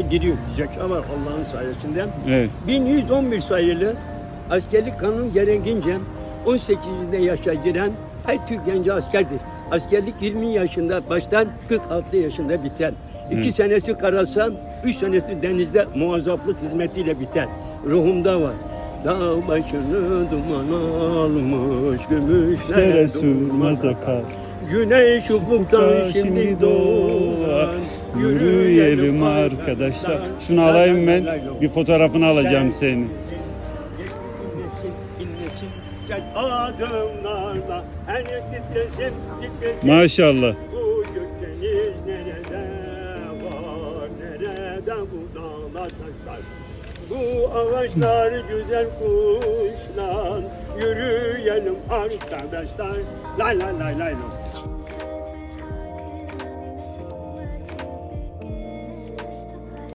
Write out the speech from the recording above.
Giriyor. Zeka var Allah'ın sayesinde. Evet. 1111 sayılı askerlik kanun gereğince 18'inde yaşa giren her Türk genci askerdir. Askerlik 20 yaşında baştan 46 yaşında biter. 2 Hı. senesi karasan, 3 senesi denizde muazzaflık hizmetiyle biter. Ruhumda var. Dağ başını duman almış, gümüşlere sığmaz akar. Güneş Ufukta şimdi doğar. Yürüyelim arkadaşlar. Şunu alayım ben. Bir fotoğrafını alacağım senin. Maşallah. Bu ağaçlar güzel kuşlar, yürüyelim arkadaşlar. Lay lay lay lay.